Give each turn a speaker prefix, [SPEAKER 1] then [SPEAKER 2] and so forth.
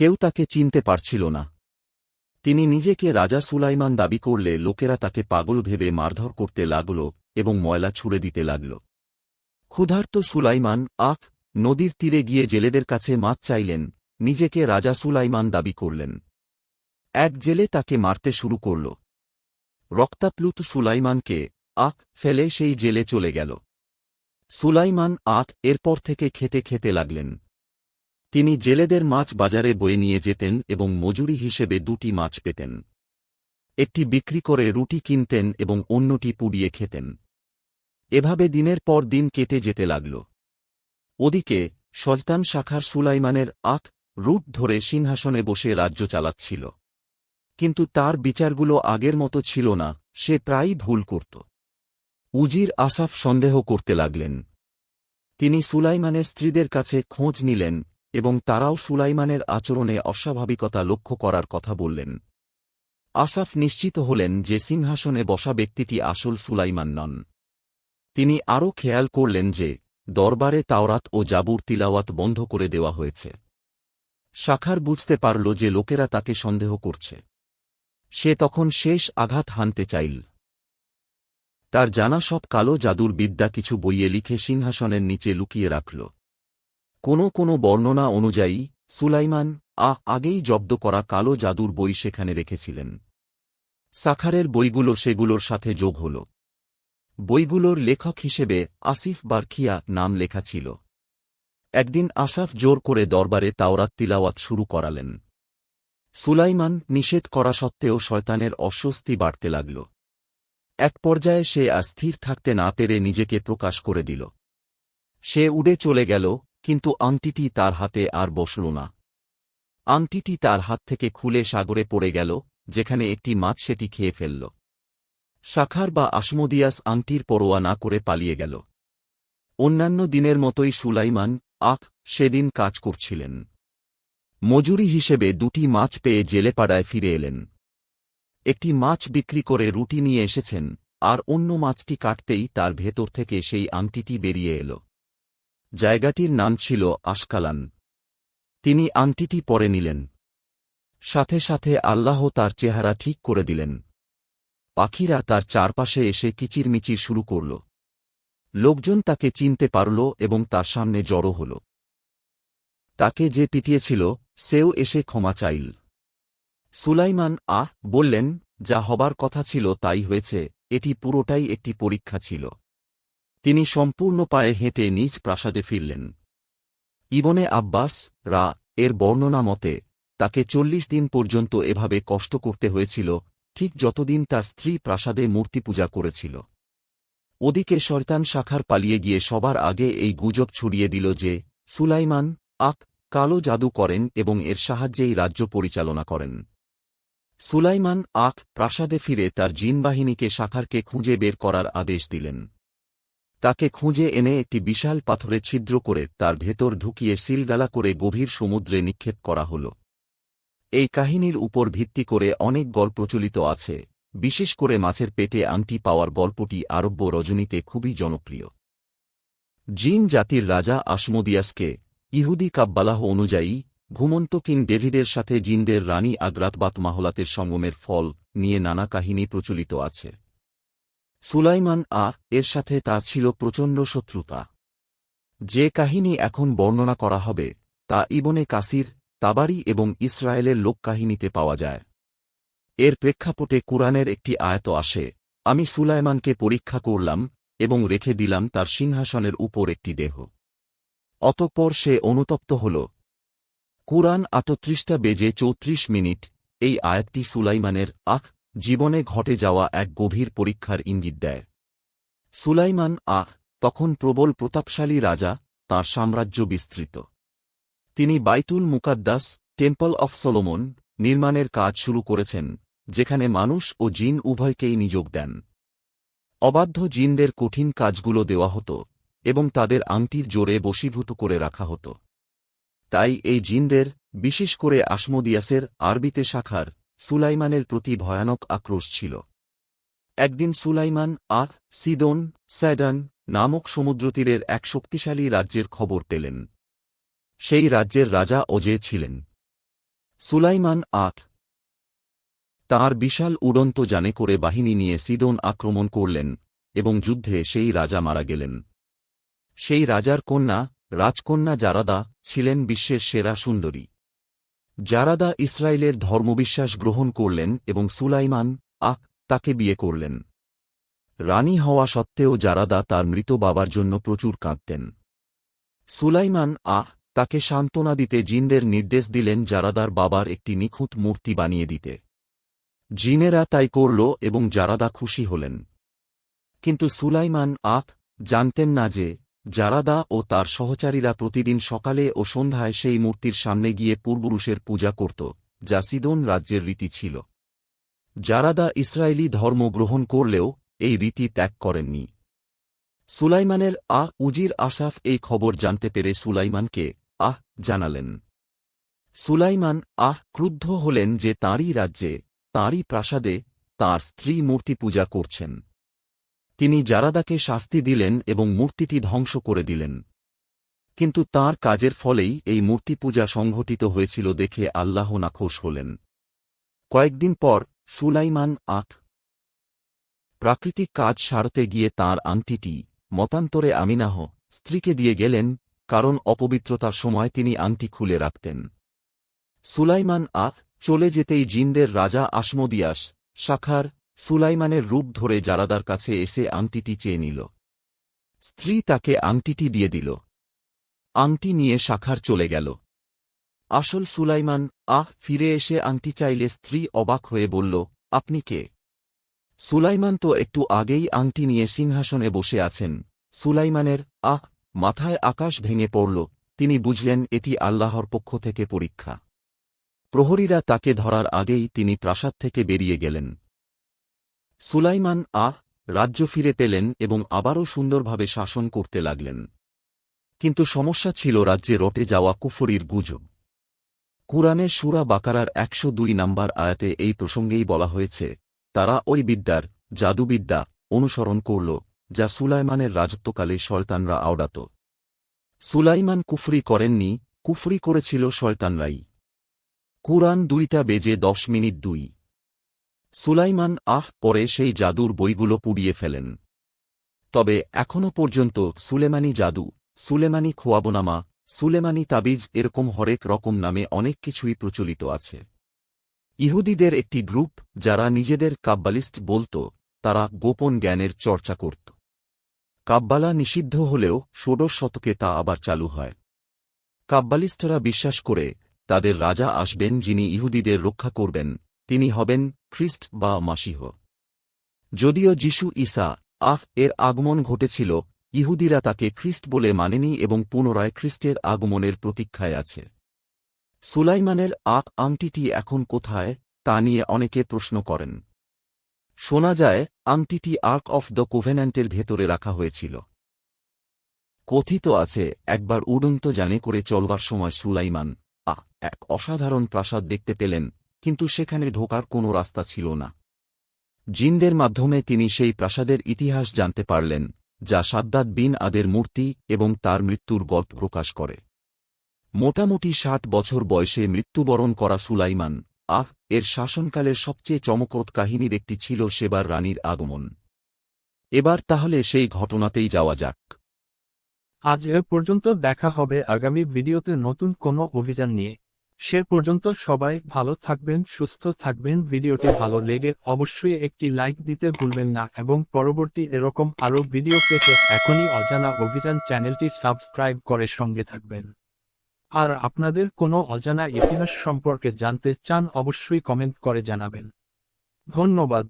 [SPEAKER 1] কেউ তাকে চিনতে পারছিল না। তিনি নিজেকে রাজা সুলাইমান দাবি করলে লোকেরা তাকে পাগল ভেবে মারধর করতে লাগল এবং ময়লা ছুড়ে দিতে লাগল। ক্ষুধার্ত সুলাইমান আখ নদীর তীরে গিয়ে জেলেদের কাছে মাছ চাইলেন, নিজেকে রাজা সুলাইমান দাবি করলেন। এক জেলে তাকে মারতে শুরু করল। রক্তাপ্লুত সুলাইমানকে আখ ফেলে সেই জেলে চলে গেল। সুলাইমান আখ এরপর থেকে খেতে খেতে লাগলেন। তিনি জেলেদের মাছ বাজারে বয়ে নিয়ে যেতেন এবং মজুরি হিসেবে দুটি মাছ পেতেন। একটি বিক্রি করে রুটি কিনতেন এবং অন্যটি পুড়িয়ে খেতেন। এভাবে দিনের পর দিন কেটে যেতে লাগল। ওদিকে সলতান শাখার সুলাইমানের আখ রূপ ধরে সিংহাসনে বসে রাজ্য চালাচ্ছিল। কিন্তু তার বিচারগুলো আগের মতো ছিল না, সে প্রায়ই ভুল করত। উজির আসাফ সন্দেহ করতে লাগলেন। তিনি সুলাইমানের স্ত্রীদের কাছে খোঁজ নিলেন এবং তারাও সুলাইমানের আচরণে অস্বাভাবিকতা লক্ষ্য করার কথা বললেন। আসাফ নিশ্চিত হলেন যে সিংহাসনে বসা ব্যক্তিটি আসল সুলাইমান নন। তিনি আরও খেয়াল করলেন যে দরবারে তাওরাত ও জাবুর তিলাওয়াত বন্ধ করে দেওয়া হয়েছে। শাখার বুঝতে পারল যে লোকেরা তাকে সন্দেহ করছে। সে তখন শেষ আঘাত হানতে চাইল। তার জানা সব কালো জাদুর বিদ্যা কিছু বইয়ে লিখে সিংহাসনের নিচে লুকিয়ে রাখল। কোনো কোনো বর্ণনা অনুযায়ী, সুলাইমান আ আগেই জব্দ করা কালো জাদুর বই সেখানে রেখেছিলেন। সাখারের বইগুলো সেগুলোর সাথে যোগ হল। বইগুলোর লেখক হিসেবে আসিফ বারখিয়া নাম লেখা ছিল। একদিন আসাফ জোর করে দরবারে তাওরাত তিলাওয়াত শুরু করালেন। সুলাইমান নিষেধ করা সত্ত্বেও শয়তানের অস্বস্তি বাড়তে লাগল। এক পর্যায়ে সে আর স্থির থাকতে না পেরে নিজেকে প্রকাশ করে দিল। সে উড়ে চলে গেল কিন্তু আংটিটি তার হাতে আর বসল না। আংটিটি তার হাত থেকে খুলে সাগরে পড়ে গেল, যেখানে একটি মাছ সেটি খেয়ে ফেলল। শাখার বা আসমদিয়াস আংটির পরোয়া না করে পালিয়ে গেল। অন্যান্য দিনের মতোই সুলাইমান, আখ, সেদিন কাজ করছিলেন। মজুরি হিসেবে দুটি মাছ পেয়ে জেলেপাড়ায় ফিরে এলেন। একটি মাছ বিক্রি করে রুটি নিয়ে এসেছেন, আর অন্য মাছটি কাটতেই তার ভেতর থেকে সেই আংটিটি বেরিয়ে এল। জায়গাটির নাম ছিল আশকালান। তিনি আংটিটি পরে নিলেন। সাথে সাথে আল্লাহ তার চেহারা ঠিক করে দিলেন। পাখিরা তার চারপাশে এসে কিচিরমিচির শুরু করল। লোকজন তাকে চিনতে পারল এবং তার সামনে জড়ো হল। তাকে যে পিটিয়েছিল, সেও এসে ক্ষমা চাইল। সুলাইমান, আহ, বললেন, যা হবার কথা ছিল তাই হয়েছে, এটি পুরোটাই একটি পরীক্ষা ছিল। তিনি সম্পূর্ণ পায়ে হেঁটে নিজ প্রাসাদে ফিরলেন। ইবনে আব্বাস রা এর বর্ণনা মতে, তাকে চল্লিশ দিন পর্যন্ত এভাবে কষ্ট করতে হয়েছিল, ঠিক যতদিন তার স্ত্রী প্রাসাদে মূর্তি পূজা করেছিল। ওদিকে শয়তান শাখার পালিয়ে গিয়ে সবার আগে এই গুজব ছড়িয়ে দিল যে, সুলাইমান আক কালো জাদু করেন এবং এর সাহায্যেই রাজ্য পরিচালনা করেন। সুলাইমান আখ প্রাসাদে ফিরে তার জিনবাহিনীকে শাখারকে খুঁজে বের করার আদেশ দিলেন। তাকে খুঁজে এনে একটি বিশাল পাথরে ছিদ্র করে তার ভেতর ঢুকিয়ে সিলগালা করে গভীর সমুদ্রে নিক্ষেপ করা হল। এই কাহিনীর উপর ভিত্তি করে অনেক গল্প প্রচলিত আছে, বিশেষ করে মাছের পেটে আংটি পাওয়ার গল্পটি আরব্য রজনীতে খুবই জনপ্রিয়। জিন জাতির রাজা আসমদিয়াসকে ইহুদি কাব্বালাহ অনুযায়ী ঘুমন্ত কিং ডেভিডের সাথে জিনদের রানী আগ্রাতবাত মাহলাতের সঙ্গমের ফল নিয়ে নানা কাহিনী প্রচলিত আছে। সুলাইমান আ, এর সাথে তার ছিল প্রচণ্ড শত্রুতা। যে কাহিনী এখন বর্ণনা করা হবে, তা ইবনে কাসির, তাবারি এবং ইসরায়েলের লোককাহিনীতে পাওয়া যায়। এর প্রেক্ষাপটে কুরআনের একটি আয়ত আসে, আমি সুলাইমানকে পরীক্ষা করলাম এবং রেখে দিলাম তার সিংহাসনের উপর একটি দেহ। অতঃপর সে অনুতপ্ত হল। কুরআন আটত্রিশটা বেজে চৌত্রিশ মিনিট, এই আয়াতটি সুলাইমানের, আখ জীবনে ঘটে যাওয়া এক গভীর পরীক্ষার ইঙ্গিত দেয়। সুলাইমান আহ তখন প্রবল প্রতাপশালী রাজা, তার সাম্রাজ্য বিস্তৃত। তিনি বাইতুল মুকাদ্দাস, টেম্পল অফ সলোমন, নির্মাণের কাজ শুরু করেছেন, যেখানে মানুষ ও জিন উভয়কেই নিযোগ দেন। অবাধ্য জিনদের কঠিন কাজগুলো দেওয়া হতো, এবং তাদের আংটির জোরে বশীভূত করে রাখা হতো। তাই এই জিনদের, বিশেষ করে আসমদিয়াসের, আরবিতে শাখার সুলাইমানের প্রতি ভয়ানক আক্রোশ ছিল। একদিন সুলাইমান আহ, সিদোন, স্যাডান নামক সমুদ্রতীরের এক শক্তিশালী রাজ্যের খবর পেলেন। সেই রাজ্যের রাজা অজে ছিলেন। সুলাইমান আট তার বিশাল উড়ন্ত জানে করে বাহিনী নিয়ে সিদোন আক্রমণ করলেন এবং যুদ্ধে সেই রাজা মারা গেলেন। সেই রাজার কন্যা, রাজকন্যা জারাদা ছিলেন বিশ্বের সেরা সুন্দরী। জারাদা ইসরায়েলের ধর্মবিশ্বাস গ্রহণ করলেন এবং সুলাইমান, আহ, তাকে বিয়ে করলেন। রানী হওয়া সত্ত্বেও জারাদা তার মৃত বাবার জন্য প্রচুর কাঁদতেন। সুলাইমান, আহ, তাকে সান্ত্বনা দিতে জিনদের নির্দেশ দিলেন জারাদার বাবার একটি নিখুঁত মূর্তি বানিয়ে দিতে। জিনেরা তাই করল এবং জারাদা খুশি হলেন। কিন্তু সুলাইমান আখ জানতেন না যে জারাদা ও তার সহচারীরা প্রতিদিন সকালে ও সন্ধ্যায় সেই মূর্তির সামনে গিয়ে পূর্বপুরুষের পূজা করত, যা সিদোন রাজ্যের রীতি ছিল। জারাদা ইসরায়েলি ধর্ম গ্রহণ করলেও এই রীতি ত্যাগ করেননি। সুলাইমানের আহ উজির আসাফ এই খবর জানতে পেরে সুলাইমানকে আহ জানালেন। সুলাইমান আহ ক্রুদ্ধ হলেন যে তাঁরই রাজ্যে, তাঁরই প্রাসাদে তাঁর স্ত্রী মূর্তি পূজা করছেন। তিনি জারাদাকে শাস্তি দিলেন এবং মূর্তিটি ধ্বংস করে দিলেন। কিন্তু তার কাজের ফলেই এই মূর্তি পূজা সংঘটিত হয়েছিল দেখে আল্লাহ নাখোশ হলেন। কয়েকদিন পর সুলাইমান আখ প্রাকৃতিক কাজ সারতে গিয়ে তার আংটিটি, মতান্তরে আমিনাহ, স্ত্রীকে দিয়ে গেলেন, কারণ অপবিত্রতার সময় তিনি আংটি খুলে রাখতেন। সুলাইমান আখ চলে যেতেই জিনদের রাজা আসমদিয়াস, শাখার সুলাইমানের রূপ ধরে জারাদার কাছে এসে আংটিটি চেয়ে নিল। স্ত্রী তাকে আংটিটি দিয়ে দিল। আংটি নিয়ে শাখার চলে গেল। আসল সুলাইমান, আহ, ফিরে এসে আংটি চাইলে স্ত্রী অবাক হয়ে বলল, আপনি কে? সুলাইমান তো একটু আগেই আংটি নিয়ে সিংহাসনে বসে আছেন। সুলাইমানের, আহ, মাথায় আকাশ ভেঙে পড়ল। তিনি বুঝলেন এটি আল্লাহর পক্ষ থেকে পরীক্ষা। প্রহরীরা তাকে ধরার আগেই তিনি প্রাসাদ থেকে বেরিয়ে গেলেন। সুলাইমান আহ, রাজ্য ফিরে পেলেন এবং আবারও সুন্দরভাবে শাসন করতে লাগলেন। কিন্তু সমস্যা ছিল রাজ্যে রটে যাওয়া কুফরির গুজব। কুরআনে সুরা বাকারার একশো দুই নম্বর আয়াতে এই প্রসঙ্গেই বলা হয়েছে, তারা ওই বিদ্যার, জাদুবিদ্যা, অনুসরণ করল, যা সুলাইমানের রাজত্বকালে শয়তানরা আওড়াত। সুলাইমান কুফরি করেননি, কুফরি করেছিল শয়তানরাই। কুরআন দুইটা বেজে দশ মিনিট দুই। সুলাইমান, আহ, পরে সেই জাদুর বইগুলো পুড়িয়ে ফেলেন। তবে এখনও পর্যন্ত সুলেমানি জাদু, সুলেমানি খোয়াবনামা, সুলেমানি তাবিজ এরকম হরেক রকম নামে অনেক কিছুই প্রচলিত আছে। ইহুদিদের একটি গ্রুপ, যারা নিজেদের কাব্বালিস্ট বলত, তারা গোপন জ্ঞানের চর্চা করত। কাব্বালা নিষিদ্ধ হলেও ষোড়শ শতকে তা আবার চালু হয়। কাব্বালিস্টরা বিশ্বাস করে, তাদের রাজা আসবেন যিনি ইহুদিদের রক্ষা করবেন তিনি হবেন খ্রিস্ট বা মাসিহ। যদিও যিশু ঈসা আফ এর আগমন ঘটেছিল, ইহুদিরা তাকে খ্রিস্ট বলে মানেনি এবং পুনরায় খ্রিস্টের আগমনের প্রতীক্ষায় আছে। সুলাইমানের আক আংটিটি এখন কোথায়, তা নিয়ে অনেকে প্রশ্ন করেন। শোনা যায়, আংটিটি আর্ক অফ দ্য কোভেন্যান্টের ভেতরে রাখা হয়েছিল। কথিত আছে, একবার উড়ন্ত জানে করে চলবার সময় সুলাইমান আ এক অসাধারণ প্রাসাদ দেখতে পেলেন কিন্তু সেখানে ঢোকার কোনো রাস্তা ছিল না। জিনদের মাধ্যমে তিনি সেই প্রাসাদের ইতিহাস জানতে পারলেন, যা সাদ্দাত বিন আদের মূর্তি এবং তার মৃত্যুর গল্প প্রকাশ করে। মোটামুটি ষাট বছর বয়সে মৃত্যুবরণ করা সুলাইমান, আহ, এর শাসনকালের সবচেয়ে চমকপ্রদ কাহিনীর একটি ছিল সেবার রানীর আগমন। এবার তাহলে সেই ঘটনাতেই যাওয়া যাক।
[SPEAKER 2] আজ এ পর্যন্ত দেখা হবে আগামী ভিডিওতে নতুন কোনো অভিযান নিয়ে। সে পর্যন্ত সবাই ভালো থাকবেন, সুস্থ থাকবেন। ভিডিওটি ভালো লেগে অবশ্যই একটি লাইক দিতে ভুলবেন না এবং পরবর্তী এরকম আরও ভিডিও পেতে এখনই অজানা অভিযান চ্যানেলটি সাবস্ক্রাইব করে সঙ্গে থাকবেন। আর আপনাদের কোনো অজানা ইতিহাস সম্পর্কে জানতে চান অবশ্যই কমেন্ট করে জানাবেন। ধন্যবাদ।